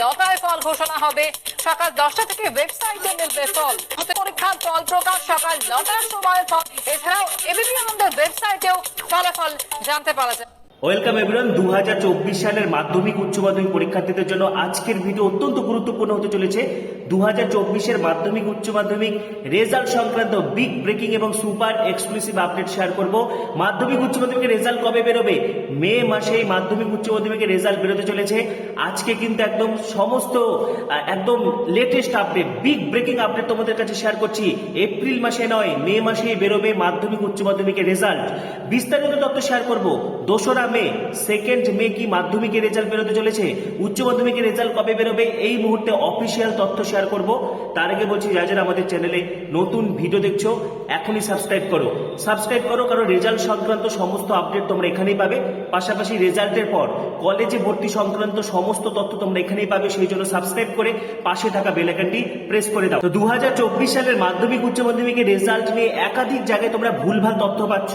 নটায় ফল ঘোষণা হবে। সকাল দশটা থেকে ওয়েবসাইটে মিলবে ফল। পরীক্ষার ফল প্রকাশ সকাল নটার সময় ফল। এছাড়াও এবিপি আনন্দের ওয়েবসাইটেও ফলাফল জানতে পারা যায়। ওয়েলকাম এভরিওয়ান দু হাজার চব্বিশ সালের মাধ্যমিক উচ্চ মাধ্যমিক পরীক্ষার্থীদের জন্য আজকের ভিডিও অত্যন্ত গুরুত্বপূর্ণ হতে চলেছে। দু হাজার চব্বিশের মাধ্যমিক উচ্চ মাধ্যমিক রেজাল্ট সংক্রান্ত বিগ ব্রেকিং এবং সুপার এক্সক্লুসিভ আপডেট শেয়ার করব। মাধ্যমিক উচ্চ মাধ্যমিকের রেজাল্ট কবে বেরোবে? মে মাসে এই মাধ্যমিক উচ্চ মাধ্যমিকের রেজাল্ট বেরোতে চলেছে। আজকে কিন্তু একদম সমস্ত একদম latest update big breaking update তোমাদের কাছে শেয়ার করছি। এপ্রিল মাসে নয়, মে মাসেই বেরোবে মাধ্যমিক উচ্চ মাধ্যমিকের রেজাল্ট বিস্তারিত তথ্য শেয়ার করব। দোসরা মে সেকেন্ড মে কি মাধ্যমিকের রেজাল্ট বেরোতে চলেছে? উচ্চ মাধ্যমিকের রেজাল্ট কবে বেরোবে? এই মুহূর্তে অফিসিয়াল তথ্য শেয়ার করব। তার আগে বলছি, যারা যারা আমাদের চ্যানেলে নতুন ভিডিও দেখছ, এখনই সাবস্ক্রাইব করো। সাবস্ক্রাইব করো কারণ রেজাল্ট সংক্রান্ত সমস্ত আপডেট তোমরা এখানেই পাবে। পাশাপাশি রেজাল্টের পর কলেজে ভর্তি সংক্রান্ত সমস্ত তথ্য তোমরা এখানেই পাবে, সেই জন্য সাবস্ক্রাইব করে পাশে থাকা বেলাইকনটি প্রেস করে দাও। তো দু হাজার চব্বিশ সালের মাধ্যমিক উচ্চ মাধ্যমিকের রেজাল্ট নিয়ে একাধিক জায়গায় তোমরা ভুলভাল তথ্য পাচ্ছ।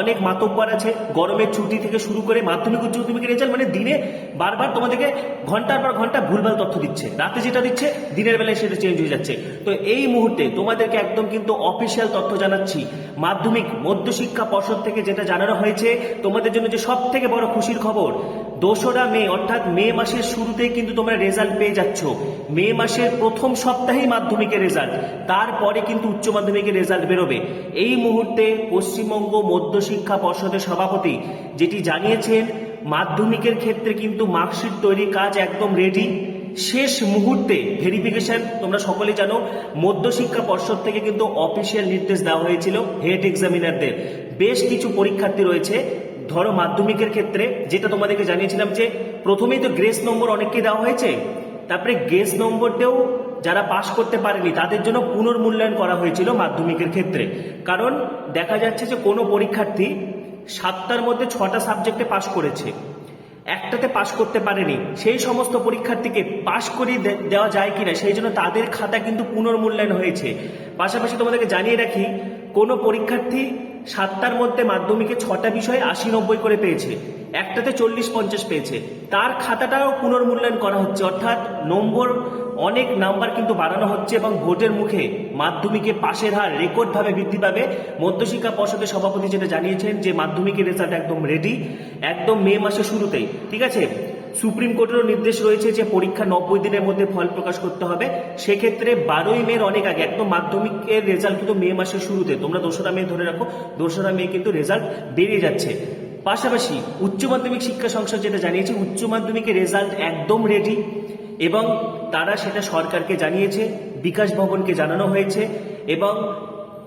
অনেক মাতব্বর আছে। গরমের ছুটি থেকে শুরু করে মাধ্যমিক, উচ্চ মাধ্যমিকের রেজাল্ট মানে দিনে বারবার তোমাদেরকে ঘণ্টার পর ঘণ্টা ভুলভাল তথ্য দিচ্ছে। রাতে যেটা দিচ্ছে, দিনের বেলায় সেটা চেঞ্জ হয়ে যাচ্ছে। তো এই মুহূর্তে তোমাদেরকে একদম কিন্তু অফিসিয়াল তথ্য জানাচ্ছি। মাধ্যমিক, মধ্যশিক্ষা পর্ষদ থেকে যেটা জানানো হয়েছে, তোমাদের জন্য যে সব থেকে বড় খুশির খবর, দোসরা মে, অর্থাৎ মে মাসের শুরুতেই কিন্তু তোমরা রেজাল্ট পেয়ে যাচ্ছ। মে মাসের প্রথম সপ্তাহেই মাধ্যমিকের রেজাল্ট। তারপরে কিন্তু উচ্চ মাধ্যমিকের রেজাল্ট বেরোবে। এই মুহূর্তে পশ্চিমবঙ্গ মধ্যশিক্ষা পর্ষদের সভাপতি যেটি জানিয়েছেন, মাধ্যমিকের ক্ষেত্রে কিন্তু মার্কশিট তৈরির কাজ একদম রেডি শেষ মুহূর্তে ভেরিফিকেশন তোমরা সকলেই জানো মধ্যশিক্ষা পর্ষদ থেকে কিন্তু অফিসিয়াল নির্দেশ দেওয়া হয়েছিল হেড এক্সামিনারদের বেশ কিছু পরীক্ষার্থী রয়েছে। ধরো মাধ্যমিকের ক্ষেত্রে, যেটা তোমাদেরকে জানিয়েছিলাম যে প্রথমেই তো গ্রেস নম্বর অনেককে দেওয়া হয়েছে। তারপরে গ্রেস নম্বরটাও যারা পাশ করতে পারেনি, তাদের জন্য পুনর্মূল্যায়ন করা হয়েছিল মাধ্যমিকের ক্ষেত্রে। কারণ দেখা যাচ্ছে যে কোনো পরীক্ষার্থী সাতটার মধ্যে ছটা সাবজেক্টে পাশ করেছে। একটাতে পাশ করতে পারেনি। সেই সমস্ত পরীক্ষার্থীকে পাশ করিয়ে দেওয়া যায় কিনা, সেই জন্য তাদের খাতা কিন্তু পুনর্মূল্যায়ন হয়েছে। পাশাপাশি তোমাদেরকে জানিয়ে রাখি, কোনো পরীক্ষার্থী সাতটার মধ্যে মাধ্যমিকে ছটা বিষয়ে আশি নব্বই করে পেয়েছে। একটাতে চল্লিশ পঞ্চাশ পেয়েছে। তার খাতাটাও পুনর্মূল্যায়ন করা হচ্ছে। অর্থাৎ নম্বর, অনেক নাম্বার কিন্তু বাড়ানো হচ্ছে এবং ভোটের মুখে মাধ্যমিকে পাশের হার রেকর্ডভাবে বৃদ্ধি পাবে। মধ্যশিক্ষা পর্ষদের সভাপতি যেটা জানিয়েছেন যে মাধ্যমিকের রেজাল্ট একদম রেডি একদম মে মাসের শুরুতেই। ঠিক আছে? সুপ্রিম কোর্টেরও নির্দেশ রয়েছে যে পরীক্ষা নব্বই দিনের মধ্যে ফল প্রকাশ করতে হবে। সেক্ষেত্রে বারোই মের অনেক আগে, একদম মাধ্যমিকের রেজাল্ট কিন্তু মে মাসের শুরুতে। তোমরা দোসরা মে ধরে রাখো, দোসরা মে কিন্তু রেজাল্ট বেরিয়ে যাচ্ছে। পাশাপাশি উচ্চ মাধ্যমিক শিক্ষা সংসদ যেটা জানিয়েছে, উচ্চ মাধ্যমিকের রেজাল্ট একদম রেডি এবং তারা সেটা সরকারকে জানিয়েছে, বিকাশ ভবনকে জানানো হয়েছে এবং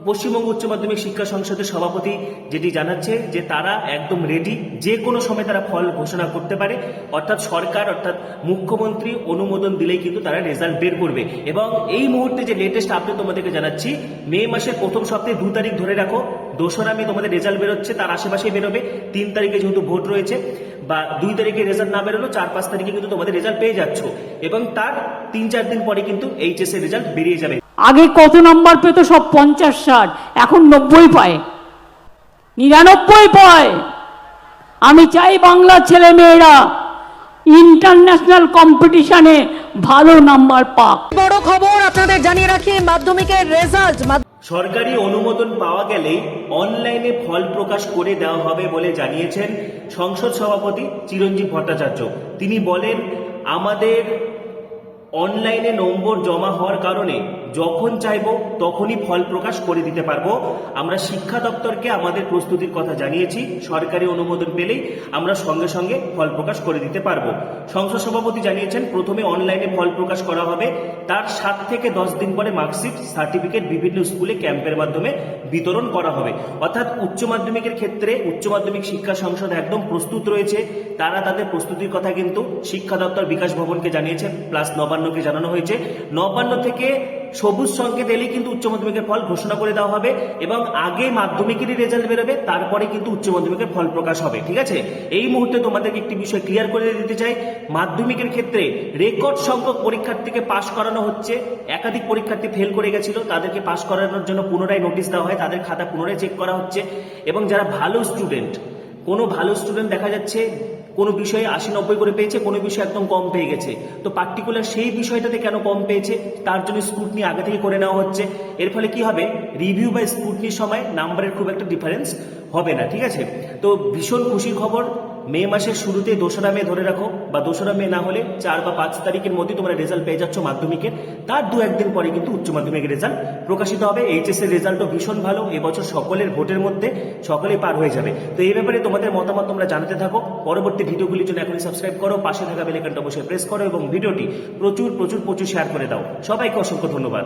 পশ্চিমবঙ্গ উচ্চ মাধ্যমিক শিক্ষা সংসদের সভাপতি যেটি জানাচ্ছে যে তারা একদম রেডি যে কোনো সময় তারা ফল ঘোষণা করতে পারে। অর্থাৎ সরকার, অর্থাৎ মুখ্যমন্ত্রী অনুমোদন দিলেই কিন্তু তারা রেজাল্ট বের করবে। এবং এই মুহূর্তে যে লেটেস্ট আপডেট তোমাদেরকে জানাচ্ছি, মে মাসের প্রথম সপ্তাহে দু তারিখ ধরে রাখো দোসরা মে তোমাদের রেজাল্ট বেরোচ্ছে, তার আশেপাশেই বেরোবে। তিন তারিখে যেহেতু ভোট রয়েছে, বা দুই তারিখে রেজাল্ট না বেরোলো, চার পাঁচ তারিখে কিন্তু তোমাদের রেজাল্ট পেয়ে যাচ্ছ। এবং তার তিন চার দিন পরে কিন্তু এইচএস এর রেজাল্ট বেরিয়ে যাবে। আগে কত নাম্বার পেত? সব পঞ্চাশ ষাট। এখন নব্বই পায়। নিরানব্বই পায়। আমি চাই বাংলার ছেলে মেয়েরা ইন্টারন্যাশনাল কম্পিটিশনে ভালো নাম্বার পাক। বড় খবর আপনাদের জানিয়ে রাখি মাধ্যমিকের রেজাল্ট সরকারি অনুমোদন পাওয়া গেলেই অনলাইনে ফল প্রকাশ করে দেওয়া হবে বলে জানিয়েছেন সংসদ সভাপতি চিরঞ্জীব ভট্টাচার্য। তিনি বলেন আমাদের অনলাইনে নম্বর জমা হওয়ার কারণে যখন চাইব তখনই ফল প্রকাশ করে দিতে পারব। আমরা শিক্ষা দপ্তরকে আমাদের প্রস্তুতির কথা জানিয়েছি। সরকারি অনুমোদন পেলেই আমরা সঙ্গে সঙ্গে ফল প্রকাশ করে দিতে পারব। সংসদ সভাপতি জানিয়েছেন, প্রথমে অনলাইনে ফল প্রকাশ করা হবে। তার সাত থেকে দশ দিন পরে মার্কশিট, সার্টিফিকেট বিভিন্ন স্কুলে ক্যাম্পের মাধ্যমে বিতরণ করা হবে। অর্থাৎ উচ্চ মাধ্যমিকের ক্ষেত্রে উচ্চ মাধ্যমিক শিক্ষা সংসদ একদম প্রস্তুত রয়েছে। তারা তাদের প্রস্তুতির কথা কিন্তু শিক্ষা দপ্তর বিকাশ ভবনকে জানিয়েছে, প্লাস নবান্নকে জানানো হয়েছে। নবান্ন থেকে সবুজ সংকেত এলেই কিন্তু উচ্চ মাধ্যমিকের ফল ঘোষণা করে দেওয়া হবে এবং আগে মাধ্যমিকেরই রেজাল্ট বেরোবে, তারপরে কিন্তু উচ্চ মাধ্যমিকের ফল প্রকাশ হবে, ঠিক আছে? এই মুহূর্তে তোমাদেরকে একটি বিষয় ক্লিয়ার করে দিতে চাই। মাধ্যমিকের ক্ষেত্রে রেকর্ড সংখ্যক পরীক্ষার্থীকে পাশ করানো হচ্ছে। একাধিক পরীক্ষার্থী ফেল করে গেছিল, তাদেরকে পাশ করানোর জন্য পুনরায় নোটিশ দেওয়া হয়, তাদের খাতা পুনরায় চেক করা হচ্ছে। এবং যারা ভালো স্টুডেন্ট কোনো ভালো স্টুডেন্ট দেখা যাচ্ছে কোনো বিষয়ে আশি নব্বই করে পেয়েছে, কোনো বিষয়ে একদম কম পেয়ে গেছে। তো পার্টিকুলার সেই বিষয়টাতে কেন কম পেয়েছে, তার জন্য স্ক্রুটনি আগে থেকে করে নেওয়া হচ্ছে। এর ফলে কি হবে? রিভিউ বা স্ক্রুটনির সময় নাম্বারের খুব একটা ডিফারেন্স হবে না, ঠিক আছে? তো ভীষণ খুশির খবর মে মাসের শুরুতে দোসরা মে ধরে রাখো, বা দোসরা মে না হলে চার বা পাঁচ তারিখের মধ্যে তোমরা রেজাল্ট পেয়ে যাচ্ছ মাধ্যমিকের। তার দু একদিন পরে কিন্তু উচ্চ মাধ্যমিকের রেজাল্ট প্রকাশিত হবে। এইচএস এর রেজাল্টও ভীষণ ভালো। এবছর সকলের ভোটের মধ্যে সকলেই পার হয়ে যাবে। তো এই ব্যাপারে তোমাদের মতামত তোমরা জানাতে থাকো। পরবর্তী ভিডিওগুলির জন্য এখনই সাবস্ক্রাইব করো, পাশে থাকা বেলাইকনটা অবশ্যই প্রেস করো, এবং ভিডিওটি প্রচুর প্রচুর প্রচুর শেয়ার করে দাও। সবাইকে অসংখ্য ধন্যবাদ।